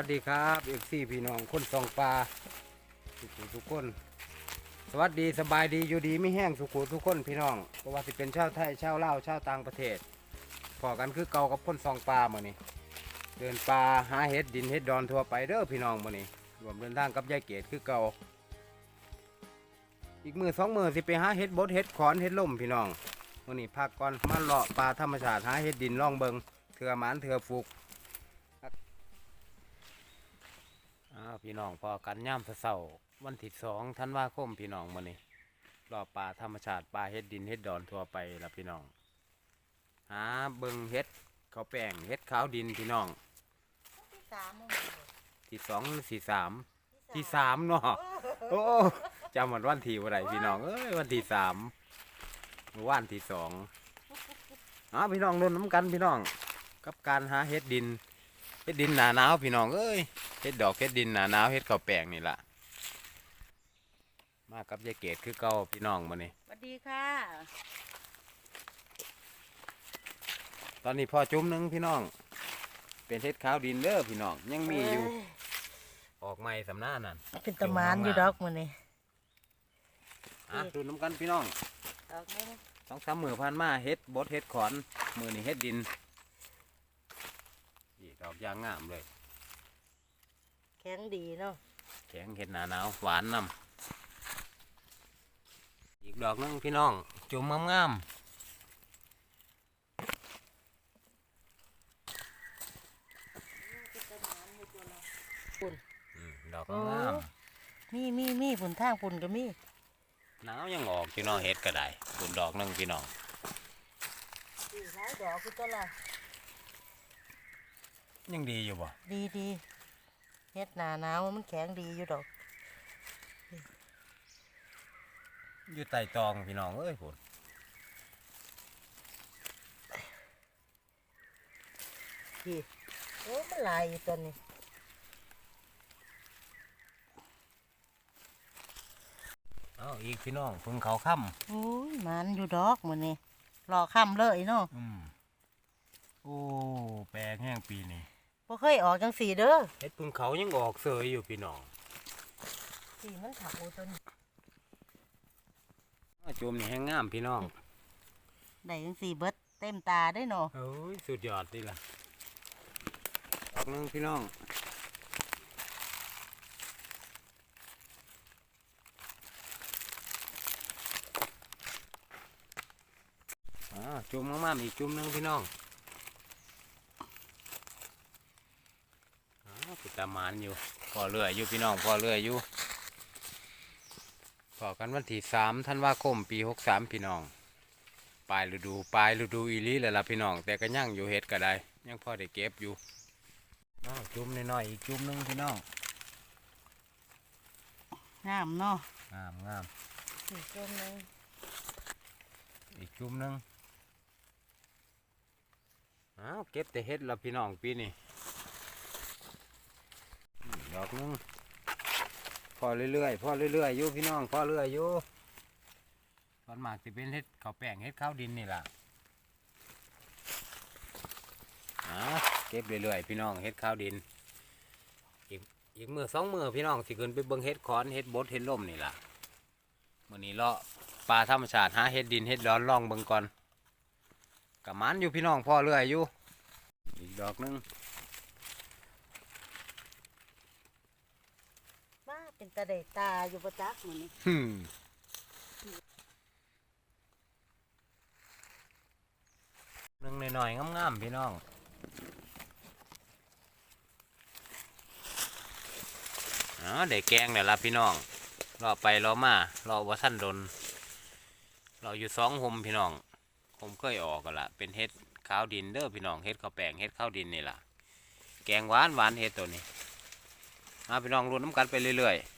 วัสดีครับเอฟซีพี่น้องคนสองปลาทุกคนทุกคน สวัสดีสบายดีอยู่ดีไม่แห้งสุขุทุกคนพี่น้องเพราะว่าสิเป็นชาวไทยชาวลาวชาวต่างประเทศพอกันคือเก่ากับคนสองปลาเมื่อนี้เดินปลาหาเห็ดดินเห็ดดอนทั่วไปเด้อพี่น้องเมื่อนี้รวมเดินทางกับยายเกดคือเก่าอีกมือสองมือสิไปหาเห็ดบดเห็ดขอนเห็ดล่มพี่น้องเมื่อนี้พักก่อนมาเลาะปลาธรรมชาติหาเห็ดดินล่องเบิงเถื่อหมานเถื่อฟุก อ้าวพี่น้องพอกันย่ามเสาวันที่สองธันวาคมพี่น้องมานี่รอบป่าธรรมชาติป่าเฮ็ดดินเฮ็ดดอนทั่วไปละพี่น้อง หาเบิงเฮ็ดเขาแป้งเฮ็ดขาวดินพี่น้อง ที่สามโมงที่สองสี่สามที่สามเนาะโอ้จำวันวันที่วันไหนพี่น้องเอ้ยวันที่สามวันที่สองอ้าวพี่น้องรุ่นน้ำกันพี่น้อง กับการหาเฮ็ดดิน ฮ็ดดินหนาหนาวพี่น้องเอ้ยเฮ็ดดอกเฮ็ดดินหนาหนาวเฮ็ดข้าวแป้งนี่ล่ะ มากับยายเกดคือเก่าพี่น้องมานี่สวัสดีค่ะ ตอนนี้พอจุ่มหนึงพี่น้อง เป็นเฮ็ดขาวดินเด้อพี่น้องยังมีอยู่ออกใหม่สำนานั่นเป็นตะมานอยู่ดอกมันนี่อะดูน้ำกันพี่น้องดอกนี้ สองสามมือผ่านมาเฮ็ดบดเฮ็ดขอนมือนี่เฮ็ดดินนี่ด อกยางงามเลย แข็งดีเนาะแข็งเห็ดหนาหนาวหวานนำอีกดอกหนึงพี่น้อง จุ่มงามๆอืมดอกงามมีมีมีผุนทางผุนก็มีๆหนาวยังออกพี่น้องเฮ็ดก็ได้ตุนดอกหนึงพี่น้องดีหลายดอกคือตัวละ ยังดีอยู่บ่ดีดีเฮ็ดหนาหนาวมันแข็งดีอยู่ดอก อยู่ใต้ตองพี่น้องเอ้ยพุ่นดีโอ้มันหลายอยู่ตัวนี้เอาอีกพี่น้องเพึ่งเขาค่ำโอ้ยมันอยู่ดอกมันนี่รอค่ำเลยเนาะอืมโอ้ แปลงแห้งปีนี้ บ่เคยออกจังสีเด้อเฮ็ดพึ่งเขายังออกเสยอยู่พี่น้องสีมันเถาตัวนี้อ้าวจุ่มนี่แห้งงามพี่น้องได้จังสีเบิดเต็มตาได้เนาะโอ้ยสุดยอดดีล่ะดอกหนึงพี่น้องอ่าจุ่มมากๆอีกจุ่มหนึงพี่น้องอ้าวติดตามหมานอยู่พอเรื่อยอยู่พี่น้องพอเรื่อยอยู่พอกันวันที่สามธันวาคมปีหกสามพี่น้องปลายฤดูปลายฤดูอีหลีแหละล่ะพี่น้อง แต่ก็ยังอยู่เฮ็ดก็ได้ยังพอได้เก็บอยู่อ้าวจุ่มน้อยๆอีกจุ่มหนึงพี่น้องงามเนาะงามงามอีกต้นหนึงอีกจุ่มหนึงอ้าวเก็บแต่เฮ็ดละพี่น้องปีนี้อืม ดอกหนึงพอเรื่อยๆพอเรื่อยๆอยู่พี่น้องพอเรื่อยอยู่ตอนหมากสิเป็นเฮ็ดข้าวแป้งเฮ็ดข้าวดินนี่ล่ะอ้าเก็บเรื่อยๆพี่น้องเฮ็ดข้าวดิน อีกอีกมือสองมือพี่น้องสิขึ้นไปเบิ่งเฮ็ดขอนเฮ็ดบดเฮ็ดล่มนี่ล่ะมื้อนี้เลาะปลาธรรมชาติหาเฮ็ดดินเฮ็ดร้อนล่องเบิ่งก่อนกับมันอยู่พี่น้องพ่อเรื่อยอยู่อีกดอกหนึง มา เป็นตาเดตาอยู่ประจักมันนี่ฮึมหนึ่งหน่อยๆงามๆพี่น้องอ๋อได้แกงเดี๋ยวละพี่น้องรอไปรอมารอว่าสั้นดนเราอยู่สองหมพี่น้องผมเคยออกกันละเป็นเฮ็ดข้าวดินเด้อพี่น้องเฮ็ดข้าวแป้งเฮ็ดข้าวดินนี่ล่ะ แกงหวานหวานเฮ็ดตัวนี้มาพี่น้องรุ่นน้ำกันไปเรื่อยๆ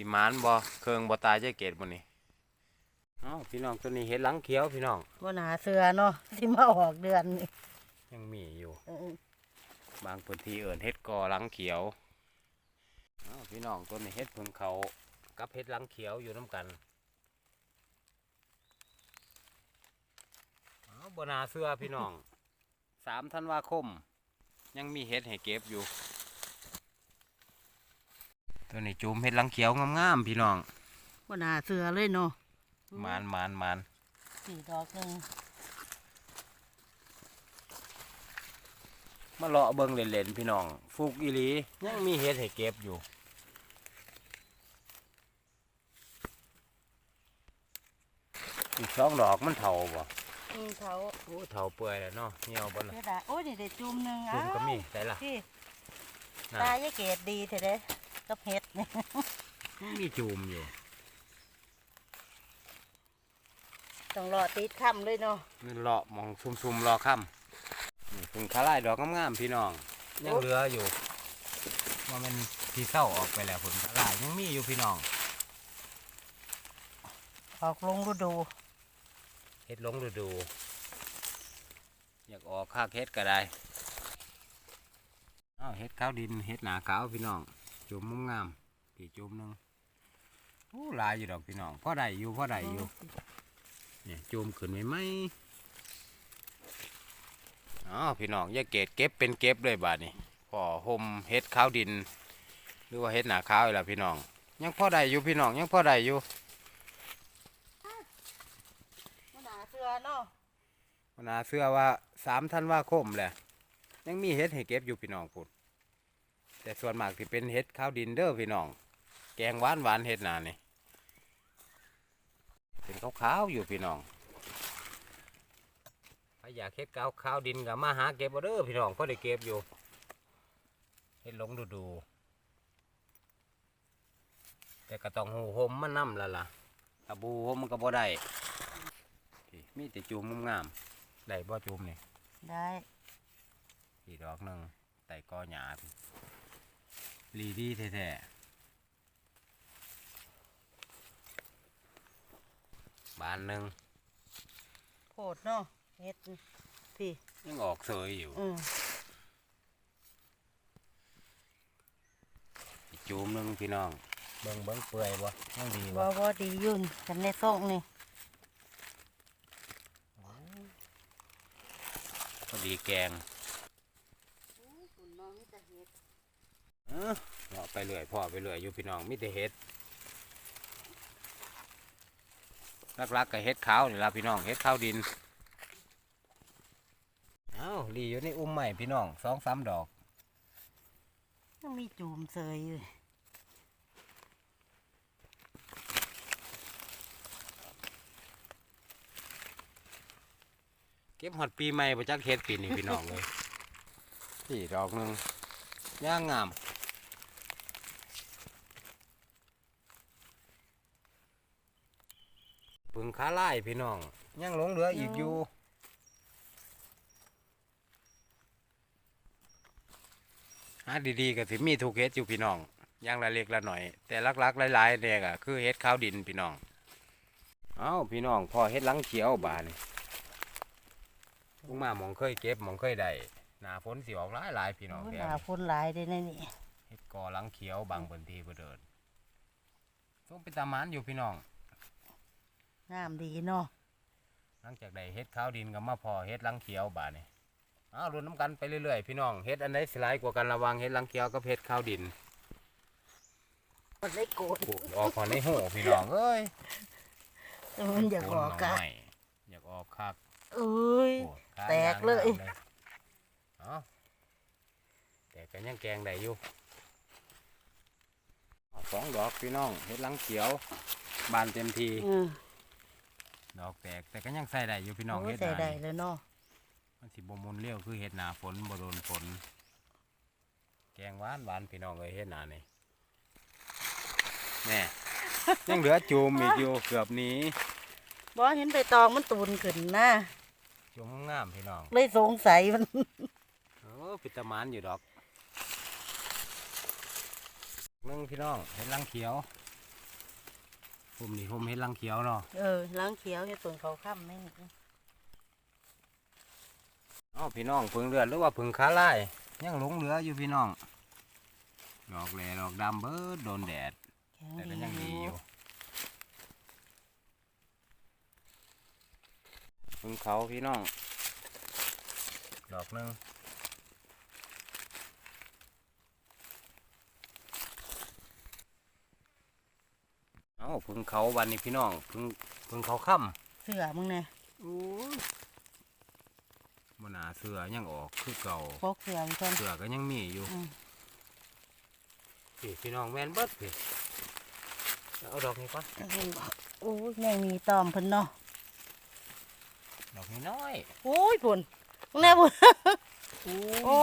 สีมานบ่เครื่องบ่ตายใจเกตบ่นี่เอ้าพี่น้องตัวนี้เฮ็ดหลังเขียวพี่น้องบ่หนาเสือเนาะที่มาออกเดือนนี่ยังมีอยู่ เออบางพื้นที่เอิ้นเฮ็ดกอหลังเขียวเอ้าพี่น้องตัวนี้เฮ็ดเพิ่งเขากับเฮ็ดหลังเขียวอยู่น้ำกันเอ้าบ่นาเสื้อพี่น้องสามธันวาคม ยังมีเฮ็ดให้เก็บอยู่ ตัวนี้จุ่มเห็ดหลังเขียวงามๆพี่น้องว่าหนาเสือเลยเนาะมานมานมานสี่ดอกหนึ่งมาเลาะเบิ่งเล่นๆพี่น้อง ฟุกอีหลียังมีเห็ดให้เก็บอยู่อีกสองดอกมันเท่าบ่อืมเขาโอ้เท่าเปื่อยแล้วเนาะเหี่ยวบ่ล่ะเฮ็ดอะโอ้ยนี่เด็ดจุ่มหนึ่งจุ่มก็มีใส่ล่ะพี่น่ะตายายเกดดีเถอะเด้กับเห็ดเนี่ย มีจุ่มอยู่ต้องรอติดค่ำเลยเนาะนี่เลาะมองซุ่มๆรอค่ำนี่พึ่งคาไล่ดอกงามๆพี่น้องยังเหลืออยู่ว่ามันที่เศร้าออกไปแล้วพึ่งคาไล่ยังมีอยู่พี่น้อง ออกลงฤดูเฮ็ดลงฤดู อยากออกค่าเฮ็ดก็ได้อ้าวเฮ็ดข้าวดินเฮ็ดหนาขาวพี่น้อง จุ่มมุมงามปีจุ่มหนึงโอ้หลายอยู่ดอกพี่น้องพ่อได้อยู่พ่อได้อยู่เนี่ยจุ่มขึ้นไหมไหมอ้าวพี่น้องอย่าเกตเก็บเป็นเก็บเลยบาดนี้พอห่มเฮ็ดข้าวดิน หรือว่าเฮ็ดหนาขาวนี่ล่ะพี่น้อง ยังพ่อได้อยู่พี่น้องยังพ่อได้อยู่ว่าหนาเสือเนาะวันนาเสื้อว่าสามธันวาคมแหละยังมีเฮ็ดให้เก็บอยู่พี่น้องพุ่น แต่ส่วนมากที่เป็นเฮ็ดข้าวดินเด้อพี่น้อง แกงหวานหวานๆเฮ็ดหนานี่เป็นขาวๆอยู่พี่น้องถ้าอยากเฮ็ดข้าวข้าวดินก็มาหาเก็บเอาเด้อพี่น้องก็ได้เก็บอยู่เฮ็ดหลงดูดูๆแต่ก็ต้องหูหมมันน้ำละล่ะถ้าบูหมมันก็บ่ได้นี่มีแต่จูมงามๆได้บ่จูมนี่ได้อีดอกหนึ่งไต่กอหยาพี่ ลีดีแท้ๆบานหนึ่งโคตรเนาะเห็ดพี่ยังออกเสยอยู่อืมอีกจูมหนึ่งพี่น้อง เบิ้งเบิ้งเปื่อยบ่ยังดีบ่บ่บ่ดียุ่นกันในส่งนี่พอดีแกง เออเลาะไปเรื่อยพ่อไปเรื่อยอยู่พี่น้องมิแต่เฮ็ดลักๆกับเฮ็ดขาวนี่ละพี่น้องเฮ็ดขาวดินเอาลีอยู่ในอุ้มใหม่พี่น้องสองสามดอกยังมีจุ่มเสยอยู่เก็บหอดปีใหม่ประจักเฮ็ดปีนี้พี่น้องเลย พี่ดอกหนึงย่างงามปึงขา ไล่พี่น้อง ยังหลงเหลืออีกอยู่ หาดีๆก็สิมีทุกเฮ็ดอยู่พี่น้องอย่างละเล็กละหน่อย แต่ลักๆหลายๆเนี่ยก็คือเฮ็ดข้าวดินพี่น้อง เอ้าพี่น้องพอเฮ็ดหลังเขียวบาดนี่ลุงมาหมองเคยเก็บหมองเคยได้หนาฝนสิออกหลายหลายๆพี่น้องโอ้ยแถหวนาฝนหลายได้ในนี่เฮ็ดกอหลังเขียวบางพื้นที่บ่เดินส่งไปตามมันอยู่พี่น้อง น้ำดีเนาะหลังจากได้เฮ็ดข้าวดินก็มาพอเฮ็ดหลังเขียวบาดนี่อ้าวรุ่นน้ำกันไปเรื่อยๆพี่น้องเฮ็ดอันใดสิหลายกว่ากันระหวังเฮ็ดหลังเขียวกับเฮ็ดข้าวดินมันได้โกดปลูกออกก่อนในหูพี่น้องเอ้ยมันอยากออกโนหกะน่อยอยากออกคักเอ้ยโอ้ขาแตกเลยางามเอ้าแต่ก็ยังแกงได้อยู่อ้าวสองดอกพี่น้องเฮ็ดหลังเขียว บานเต็มทีอืม ดอกแตกแต่ก็ยังใส่ได้อยู่พี่น้องโอ้เฮ็ยดใส่นาได้นี่เลยเนาะมันสิบ่มุนเลี้ยวคือเฮ็ดนาฝนบ่โดนฝน แกงหวานหวานพี่น้องเอ้ยเฮ็ดนานี่แน่ยังเหลือจูมอีกอยู่เกือบหนี้บ่เห็นใบตองมันตูนขึ้นนะจูมงามๆพี่น้อง เลยสงสัยมันเออปิตามานอยู่ดอกนึงพี่น้องเฮ็ดลังเขียว ผมนี่ผมเฮ็ดลังเขียวเนาะเออล้างเขียวเห็ดต้นเขาค่ำแม่นี่เอ้าพี่น้องเพิ่งเลือดหรือว่าเพิ่งขาลายยังหลงเหลืออยู่พี่น้อง ดอกแหล่ดอกดำเบิดโดนแดดแข็งแต่ก็ดียังดีออยู่ยู่พึ่งเขาพี่น้อง ดอกหนึง พึ่งเขาวันนี้พี่น้องพึ่งพึ่งเขาค่ำเสือมึงเนี่ยโอ้ยมนาเสือยังออกคือเก่าพกเสือพี่คนเสือก็ยังมีอยู่อืมพี่พี่น้องแมนเบิดพี่เอาดอกนี้ก่อนโอ้ยแม่งมีตอมเพิ่นเนาะดอกนี้น้อยโอ้ยพุ่นมึงแน่พุ่นโอ้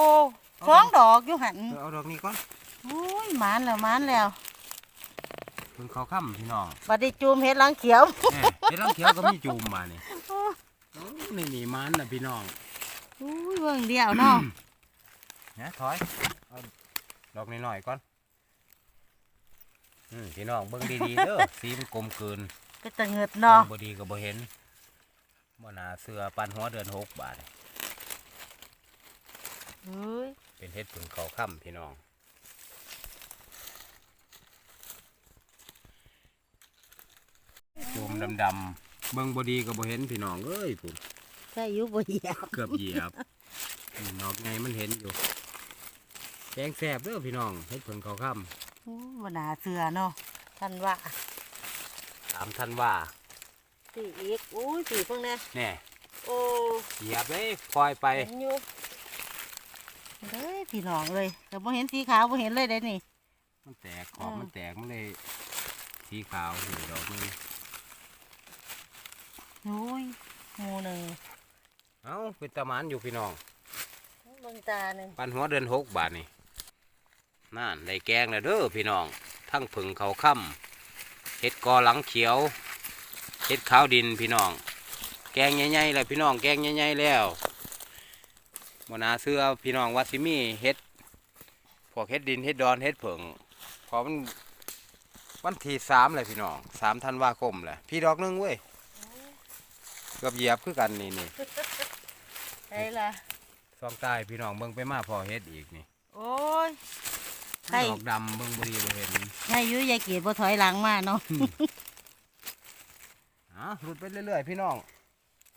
สองดอกอยู่หันเออเอาดอกนี้ก่อนโอ้ยหมานแล้วหมานแล้ว พึ่งเขาค่ำพี่น้องบัดนี้จูมเฮ็ดหลังเขียวแหม่ไอ้ลังเขียวก็มีจูมมานี่โอ้นี่นี่มันนะพี่น้องโอ้ยเบิ่งเดียวเนาะนะถอยเอาดอกนี้หน่อยก่อนอืมพี่น้องเบิ่งดีๆเด้อ สีมันกลมกลืนก็จะเงิดเนาะบ่ดีก็บ่เห็นบ่น่าเสือปันหัวเดือนหกบาท เฮ้ยเป็นเฮ็ดผึ่งเขาค่ำพี่น้อง จูมดำๆเบิ่งบ่ดีก็บ่เห็นพี่น้องเอ้ยพุ่นใช่อยู่บ่เหยียบเกือบเหยียบนี่นอกไงมันเห็นอยู่แกงแซ่บเด้อพี่น้องเฮ็ดผึ่งเขาค่โอ้บ่น่าเสือเนาะท่านว่าำสามท่านว่าสีอีกโอ้ยสีเพิ่งเนี่ยแน่โอ้เหยียบเลยปล่อยไปเห็นอยู่เด้ยพี่น้องเลยแต่บ่เห็นสีขาวบ่เห็นเลยเด้นี่มันแตกขอบอืมมันแตกมันเลยสีขาวนี่ดอกนึง โอ้ยหมูหนึ่งเอ้าเป็นตะหมันอยู่พี่น้องเบิ่งตาหนึ่งปันหัวเดือนหกบาทนี่นั่นได้แกงแล้วเด้อพี่น้อง ทั้งผึ่งเขาค่ำเห็ดกอหลังเขียวเห็ดขาวดินพี่น้อง แกงใหญ่ๆเลยพี่น้องแกงใหญ่ๆแล้วมนาเสื้อพี่น้องวาซิมีเห็ดพวกเห็ดดินเห็ดดอนเห็ดผึ่งเพอมันวันที่สามเลยพี่น้องสามธันวาคมแหละพี่ดอกหนึงเว้ยเกือบเหยียบคือกันนี่นี่ใช่ละซองใต้พี่น้องเบิ่งไปมาพอเฮ็ดอีกนี่โอ้ยใช่ดอกดำเบิ่งบ่ดีบ่เห็นยายยุยายเกียดบ่ถอยหลังมาเนาะอ๋อหลุดไปเรื่อยๆพี่น้อง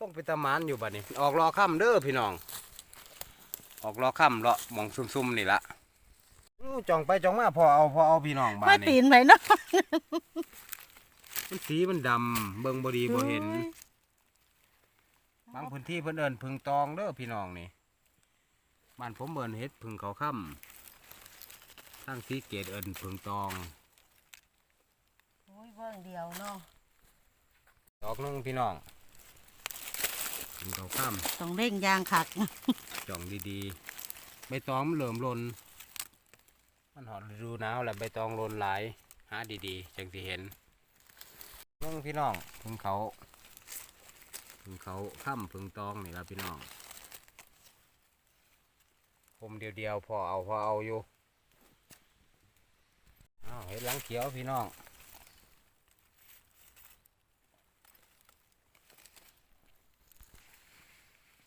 ต้องไปตะหมานอยู่บัดนี้ ออกรอค่ำเด้อพี่น้อง ออกรอค่ำเลาะหมองซุ่มๆนี่ละอู้จ้องไปจ้องมาพอเอาพอเอาพี่น้องบ้ามาตีนี่นไปเนาะมันสีมันดำเบิ่งบ่ดีบ่เห็น บางพื้นที่เพิ่นเอิ้นพึ่งตองเด้อพี่น้องนี่บ้านผมเอิ้นเฮ็ดพึ่งเขาค่ำทั้งสีเกตเอิ้นพึ่งตองโอ้ยเบิ่งเดียวเนาะดอกหนึงพี่น้องพึ่งเขาค่ำต้องเร่งยางขักจ่องดีๆใบตองมันเหลื่อมหลนมันหอดฤดูหนาวแล้วใบตองหลนหลายหาดีๆจังสิเห็นเบิ่งพี่น้องพึ่งเขา พึ่งเขาค่ำพึ่งตองนี่ละพี่น้องผมเดียวๆพอเอาพอเอาอยู่อ้าวเห็ดหลังเขียวพี่น้อง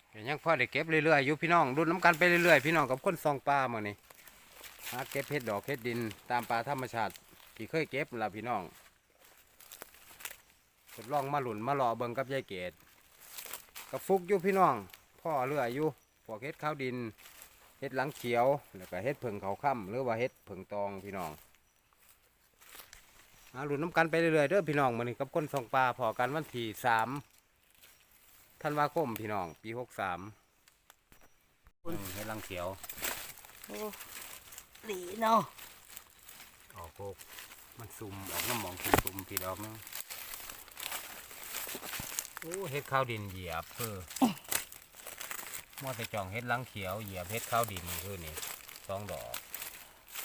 เดี๋ยวยังพ่อได้เก็บเรื่อยๆอยู่พี่น้องรุ่นน้ำกันไปเรื่อยๆพี่น้องกับคนซองปลามานี่หาเก็บเห็ดดอกเห็ดดินตามปลาธรรมชาติที่เคยเก็บละพี่น้องทดลองมาหลุนมาหล่อเบิงกับยายเกด กับฟุกอยู่พี่น้อง พ่อเรื่อยอยู่พวกเห็ดข้าวดินเห็ดหลังเขียว แล้วก็เห็ดเผิงเขาค่ำหรือว่าเห็ดเผิงตองพี่น้องมาหลุนน้ำกันไปเรื่อยๆเด้อพี่น้องมานี่กับคนซองปลาพอกันวันที่สามธันวาคมพี่น้อง ปีหกสามเฮ็ดลังเขียวโอ้ดีเนาะออกโกกมันซุ่มออกน้ำหมองซุ่มๆพี่ดอกเนาะ โอ้เฮ็ดข้าวดินเหยียบเพื่อมอแต่จองเฮ็ดลังเขียวเหยียบเฮ็ดข้าวดินคือนี่สองดอก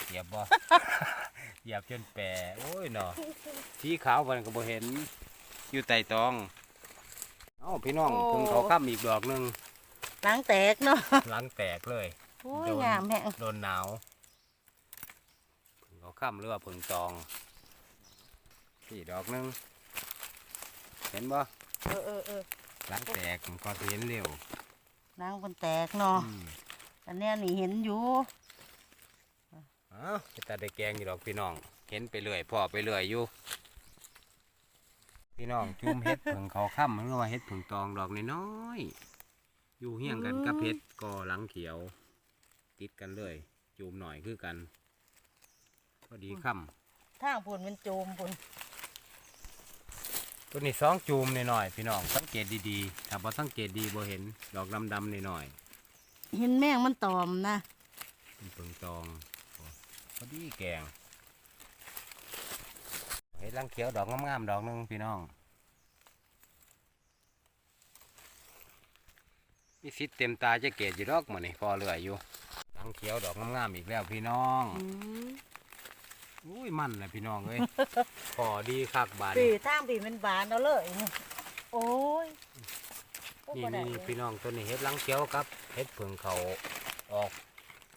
เหยียบบ่เหยียบจนแปรโอ้ยเนาะสีขาวมันก็บ่เห็นอยู่ใต้ตองเอ้าพี่น้องเพิ่งเขาค้ำอีกดอกหนึงหลังแตกเนาะหลังแตกเลยโอ้ยโดนงามแฮะโดนหนาวผึ่งเขาค่ำหรือว่าผึ่งตองสี่ดอกหนึงเห็นบ่ เออเออเออหลังแตกมันก็สิเห็นเร็วหลังมันแตกเนาะอืมอันเนี้ยนี่เห็นอยู่อ้าวไปตาได้แกงอยู่ดอกพี่น้อง เห็นไปเรื่อยพ่อไปเรื่อยอยู่ พี่น้องจุ่มเฮ็ดผึ่งเขาค่ำหรือว่าเฮ็ดผึ่งตองดอกน้อยๆอยู่เฮี้ยงกันกับเฮ็ดกอหลังเขียว ติดกันเลยจุ่มหน่อยคือกันพอดีค่ำทางพุ่นมันโจมพุ่น ตัวนี้สองจูมหน่อยๆพี่น้องสังเกตดีๆถ้าบ่สังเกตดีบ่เห็นดอกดำๆหน่อยเห็นแมงมันตอมนะๆเป็นเพิงตองโอ้พอดีแกงเห็ดลังเขียวดอกงามๆดอกหนึงพี่น้องมีสิทธิ์เต็มตาจะเกตอยู่ดอกมื้อนี่พอเหลืออยู่ลังเขียวดอกงามๆอีกแล้วพี่น้องอุ้ ยมันเลยพี่น้องเอ้ย พอดีคักบานปีทางปีมันบานเอาเลยโอ้ยโอ้นี่บ่ได้นี่เลยพี่น้องตัวนี้เฮ็ดหลังเขียวครับเฮ็ดเพิ่งเขาออก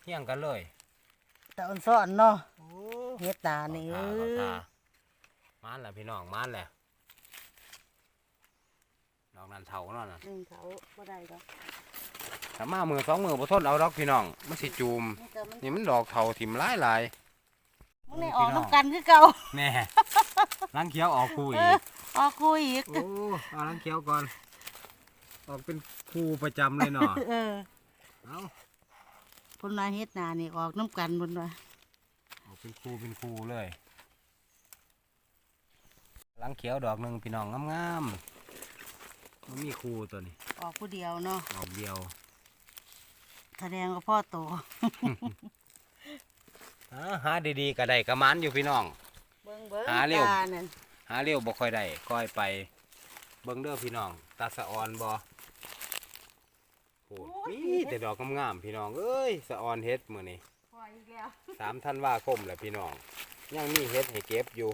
เที่ยงกันเลยตาอ่อนซ่อนเนาะโอ้เฮ็ดตานี่เอตาอมานแหละพี่น้องมานแหละดอกนั้นเท่าเนาะน่ะหนึ่งเขาบ่ได้ดอกถ้ามามือสองมือบ่ทนเอาดอกพี่น้องมันสิจูมนี่ก็มันนี่มันดอกเท่าถิ่มหลายหลาย มึงได้ออกน้ำกันคือเก่าๆแน่หลังเขียวออกคู่เออีอกออกคุยอีกโอ้เอาหลังเขียวก่อน ออกเป็นคู่ประจำเลยเนาะเออเอาเพนว่าเฮ็ดหนานี่ออกน้ำกันเพนว่าออกเป็นคู่เป็นคู่เลยหลังเขียวดอกหนึ่งพี่น้องงามๆมันมีคู่ตัวนี้ออกผู้เดียวเนาะดอกเดียว แสดงว่าพ่อโตอ่า หาดีๆก็ได้กระมันอยู่พี่น้อง เบิ่งเบิ่งหาเร็วตานั่นหาเร็วบ่ค่อยได้ค่อยไป เบิ่งเด้อพี่น้องตาสะออนบ่โอ้นี่แต่ดอกงามๆพี่น้องเอ้ยสะออนเฮ็ดมื้อนี้พออีกแล้วสามธันวาคมแหละพี่น้องยังมีเฮ็ดให้เก็บอยู่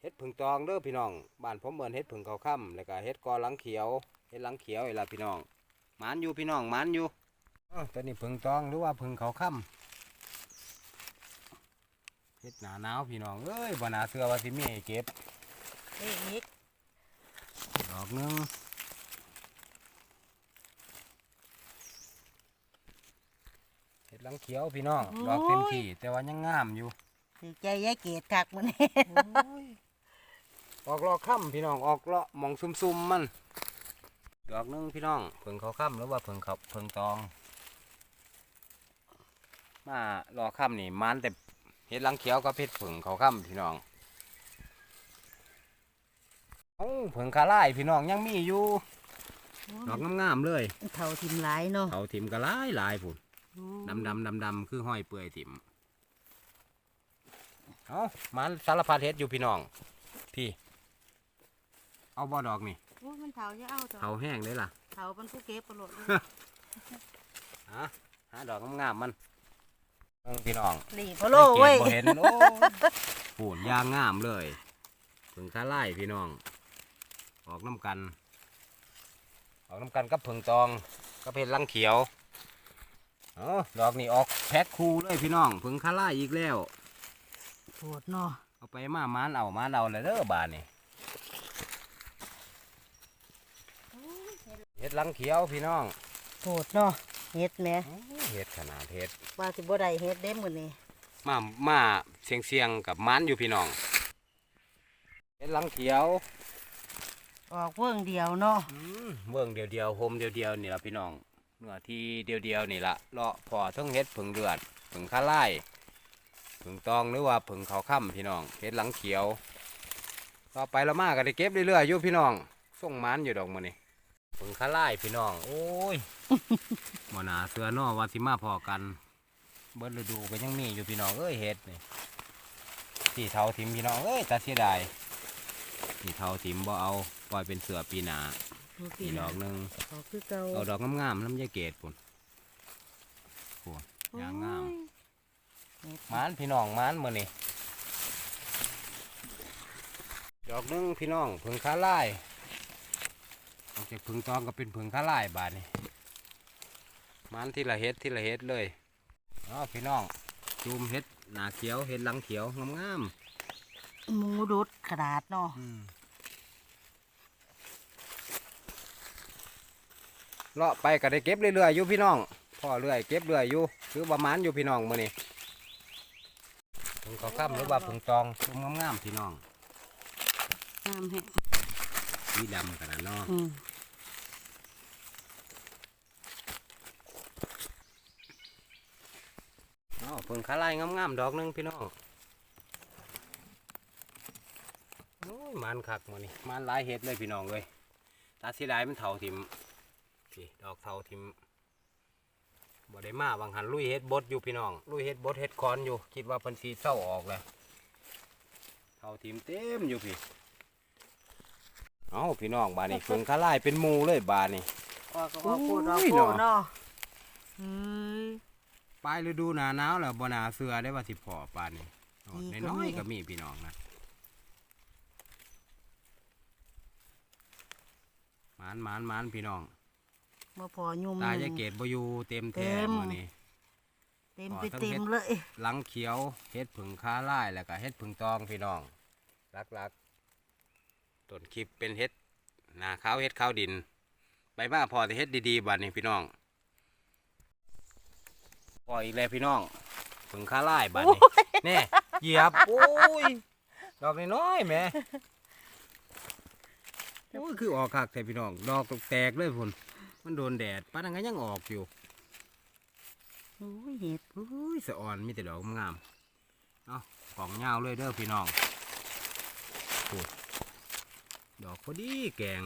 เฮ็ดผึ่งตองเด้อพี่น้องบ้านผมเบิ่นเฮ็ดผึ่งเขาค่ำแล้วก็เฮ็ดกอหลังเขียวเฮ็ดหลังเขียวนี่ล่ะพี่น้องหมานอยู่พี่น้องหมานอยู่อ้าวตัวนี้ผึ่งตองหรือว่าผึ่งเขาค่ำ เฮ็ดหนาหนาวพี่น้องเอ้ยบ่น่าเชื่อว่าสิมีให้เก็บนี่อีกดอกหนึงเฮ็ดหลังเขียวพี่น้องดอกเต็มที่แต่ว่ายังงามอยู่ถือใจยายเกดคักมื้อนี้ออกเลาะค่ำพี่น้องออกเลาะหมองซุ่มๆมัน ดอกหนึงพี่น้องเพิ่งเขาค่ำหรือว่าเพิ่งเขาเพิ่งตอง มารอค่ำนี่มันแต่ เห็ดหลังเขียวกับเห็ดเพิ่งเขาค่ำพี่น้องเอ้าเพิ่งคาไล่พี่น้องยังมีอยู่ดอกงามๆเลยเท่าทิมหลายเนาะเขาถิ่มก็หลายหลายผุนดำดำดำดำๆคือห้อยเปื่อยถิ่มเอามันสารพัดเห็ดอยู่พี่น้อง พี่ เอาบ่ดอกนี่โอ้ยมันเท่าจะเอาเถเขาอะแห้งได้ล่ะเท่ามันผู้เก็บประโลดเลยฮะหาดอกงามๆมัน เบิ่งพี่น้องหลีพะโลเว้ยสังเกตบ่เห็นโอ้ปูนยางงามเลยผึ่งคาไล่พี่น้อง ออกน้ำกัน ออกน้ำกันกับผึ่งตองกับเพชรลังเขียวอ๋อดอกนี่ออกแพ็คคู่เลยพี่น้องผึ่งคาไล่อีกแล้ว โหดเนาะเอาไปมามานเอามานเอาเลยเด้อบานนี่เห็ดลังเขียวพี่น้องโหดเนาะ เฮ็ดแหมโอ้เห็ดขนาดเห็ดว่าสิบ่ได้เฮ็ดเด้มื้อนี้มามาเสียงเสียงๆกับมันอยู่พี่น้องเห็ดลังเขียวออกเบิ่งเดียวเนาะอืมเบิ่งเดียวเดียวๆโฮมเดียวเดียวๆนี่ละพี่น้องเนื้อที่เดียวเดียวๆนี่ละเลาะพอทั้งเห็ดผึ่งเดือดผึ่งข้าไล่ผึ่งตองหรือว่าผึ่งเขาค่ำพี่น้องเห็ดหลังเขียว ต่อไปเรามาก็ได้เก็บเรื่อยๆอยู่พี่น้องส่งมันอยู่ดอกมันนี่ผึ่ งข้าไล่พี่น้อง โอ้ยบ่นาเสือนอว่าสิมาพอกัน เบิ้ฤดูก็ยังมีอยู่พี่น้องเอ้ยเห็ดนี่ที่เทาทิมพี่น้องเอ้ยตาเสียดายที่เทาทิมบ่เอาปล่อยเป็นเสือปีหนาดูสิอีดอกหนึงออกคือเก่าเอาดอกงามๆน้ำยาเกตปุ่นปวดยางงามโอ้ยมานพี่น้องมานมือนี่ดอกหนึงพี่น้องผึ่งค้าไล่ ออกจากผึ่งตองก็เป็นผึ่งค้าไล่บาดนี่มานที่ละเฮ็ดที่ละเฮ็ดเลยอ๋อพี่น้องจูมเฮ็ดหนาเขียวเฮ็ดหลังเขียวงามหมูดุดขนาดเนาะๆอืมเลาะไปก็ได้เก็บเรื่อยๆอยู่พี่น้องพ่อเรื่อยเก็บเรื่อยอยู่คือประมาณอยู่พี่น้องมือนี่ผึ่งเขาค่ำหรือว่าผึ่งตองชมงามๆพี่น้องงามแฮะ สีดำขนาดเนาะอืมอ๋อเพิ่งขาลายงามๆดอกหนึงพี่น้องโอ้ยมันคักมื้อนี้มันหลายเฮ็ดเลยพี่น้องเอ้ยตาเสียดายมันเฒ่าทิ่มพี่ดอกเฒ่าทิ่มบ่ได้มาบางหันลุยเฮ็ดบดอยู่พี่น้อง ลุยเฮ็ดบดเฮ็ดคอนอยู่ คิดว่าเพิ่นสิเศร้าออกแล้วเฒ่าทิ่มเต็มอยู่พี่ เอ้าพี่น้องบาดนี้เพิ่งคาลายเป็นหมู่เลยบาดนี้ออกก็ออกโคตรออกอุ้ยโคเนาะตรเนาะเฮ้ยปลายฤดูหนาหนาวแล้วบ่น่าเสือได้ว่าสิพอปานนี้มีน้ก็อยมีๆก็มีพี่น้องนะหมานหมานหมานพี่น้องมาพอยุ่มตาหจะนึ่งเกตบ่อยู่เต็มเต็แท้มมื้อนี้เต็มพอไปทั้งเต็เฮ็มดเลยหลังเขียวเฮ็ดผึ่งค้าลายแล้วก็เฮ็ดผึ่งตองพี่น้องรักๆ ต้นคลิปเป็นเฮ็ดหนาขาวเฮ็ดขาวดินไปมาพอจะเฮ็ดดีๆบัดนี้พี่น้องพออีกแล้วพี่น้องผึ่งค้าลายบัดนี้แน่เหยียบโอ้ยดอกน้อยๆแหม่โอ้ยคือออกคักแต่พี่น้อง ดอกแตกเลยพุ่นมันโดนแดดปานนั้นก็ยังออกอยู่โอ้ยเห็ดอุ้ยสะอ่อนมีแต่ดอกงามๆเอากล่องยาวเลยเด้อพี่น้องพูด ดอกพอดีแกง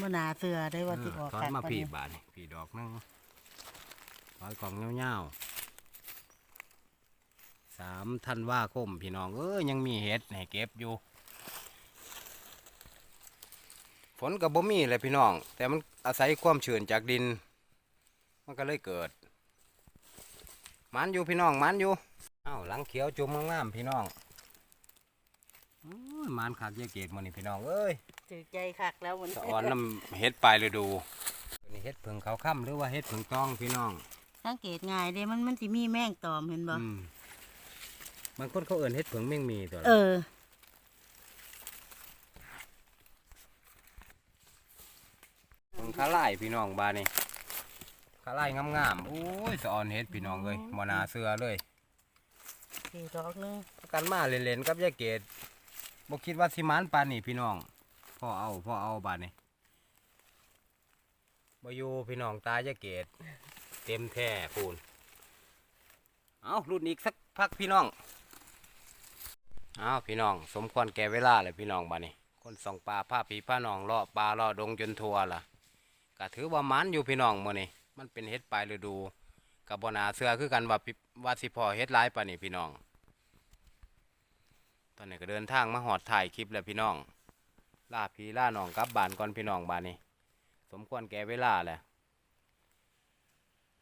มื่นาเสือได้ว่าสิออกถอยคักมาปานพี่นี้บาทนี่พี่ดอกหนึงถอยกล่องยาวๆสามท่านว่าคมพี่น้องเอ้ยยังมีเห็ดให้เก็บอยู่ ฝนกับบ่มีเลยพี่น้อง แต่มันอาศัยความชื้นจากดิน มันก็เลยเกิด มันอยู่พี่น้องมันอยู่อ้าวหลังเขียวจุ่มงามๆพี่น้อง โอ้ยมันขาดเยอะเกตมันนี่พี่น้องเอ้ยถือใจคักแล้วมันสะออนน้ำเฮ็ดปลายฤดูตัวนี้เฮ็ดผึ่งเขาค่ำหรือว่าเฮ็ดผึ่งตองพี่น้องสังเกตง่ายเด้มันมันสิมีแมงตอมเห็นบ่อืมบางคนเขาเอิ่นเฮ็ดผึ่งแมงมีตัวเอละอผึ่งขาลายพี่น้องบานนี่ขาลายงามๆโอ้ยสะออนเฮ็ดพี่น้องเอ้ยบ่น่าเชื่อเลย สี่ดอกหนึงประกันมาเล่นๆกับยายเกด บ่คิดว่าสิมานปานนี่พี่น้องพ่อเอาพ่อเอาบาดนี่บ่อยู่พี่น้องตายายเกดเต็มแท้ปูนเอารุ่นอีกสักพักพี่น้องเอาพี่น้อง สมควรแก่เวลาเลยพี่น้องบาดนี้คนส่องปลาผ้าผีผ้าน้องลาะปลาลาะดงจนทัวล่ะก็ถือว่ามันอยู่พี่น้องมื้อนี้มันเป็นเฮ็ดปลายฤดูกับบนาเสื้อคือกันว่าว่าสิพอเฮ็ดลายปานนี้พี่น้อง ตอนนี้ก็เดินทางมาหอดถ่ายคลิปแล้วพี่น้องล่าพี่ล่าน้องกลับบ้านก่อนพี่น้องบ้านนี้ สมควรแก่เวลาแหละ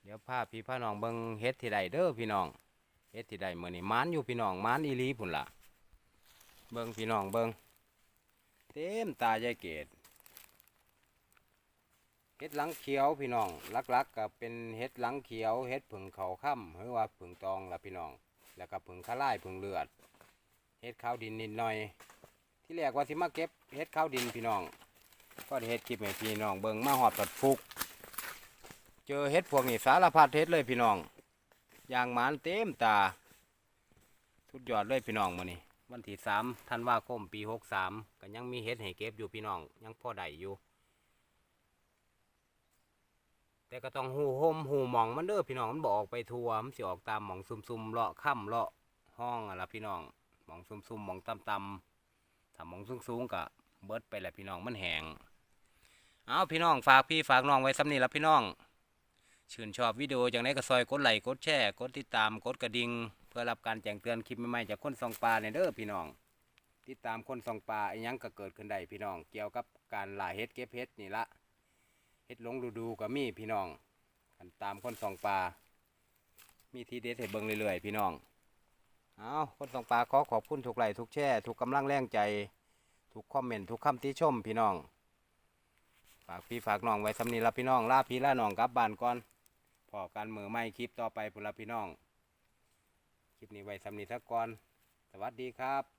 เดี๋ยวพาพี่พาน้องเบิงเฮ็ดที่ใดเด้อพี่น้องเฮ็ดที่ใดเมื้อนี้มานอยู่พี่น้องมานอีหลีพุ่นล่ะ เบิงพี่น้องเบิงเต็มตายายเกดเฮ็ดหลังเขียวพี่น้องลักๆก็เป็นเฮ็ดหลังเขียวเฮ็ดผึ่งเขาค่ำหรือว่าผึ่งตองล่ะพี่น้อง แล้วก็ผึ่งข้าไล่ผึ่งเลือด เฮ็ดข้าวดินนิดหน่อย ที่แรกว่าสิมาเก็บเฮ็ดข้าวดินพี่น้อง ก็ได้เฮ็ดคลิปให้พี่น้องเบิ่งมาหอดปัดฟุก เจอเฮ็ดพวกนี้สารพัดเฮ็ดเลยพี่น้องอย่างหมานเต็มตาสุดยอดเลยพี่น้องมื้อนี้วันที่สามธันวาคมปีหกสามก็ยังมีเฮ็ดให้เก็บอยู่พี่น้อง ยังพอได้อยู่ แต่ก็ต้องหูห่มหูหมองมันเด้อพี่น้องมันบออกไปทัวมันสิออกตามหมองซุ่มๆเลาะค่ำเลาะห้องอะล่ะพี่น้อง มองซุ่มๆมองต่ำๆถ้ามองสูงๆก็เบิดไปแหละพี่น้องมันแหงเอาพี่น้องฝากพี่ฝากน้องไว้สำนี่ละพี่น้อง ชื่นชอบวิดีโอจังไดก็ซอยกดไลค์กดแชร์กดติดตามกดกระดิ่งเพื่อรับการแจ้งเตือนคลิปใหม่ๆจากคนส่องปลาเนี่ยเด้อพี่น้อง ติดตามคนส่องปลาไอ้ยังก็เกิดขึ้นได้พี่น้อง เกี่ยวกับการหล่าเฮ็ดเก็บเฮ็ดนี่ละเฮ็ดหลงฤดูก็มีพี่น้องกันตามคนส่องปลามีทีเด็ดให้เบิ่งเรื่อยๆพี่น้อง เอาคนส่องปลาขอขอบคุณทุกไลค์ทุกแช่ทุกกำลังแรงใจ ทุกคอมเมนต์ทุกคำติชมพี่น้อง ฝากพี่ฝากน้องไว้สำนีละพี่น้องลาพี่ลาน้องกลับบ้านก่อนพอการมือไม่คลิปต่อไปพุ่นละพี่น้อง คลิปนี้ไว้สำนีสักก่อน สวัสดีครับ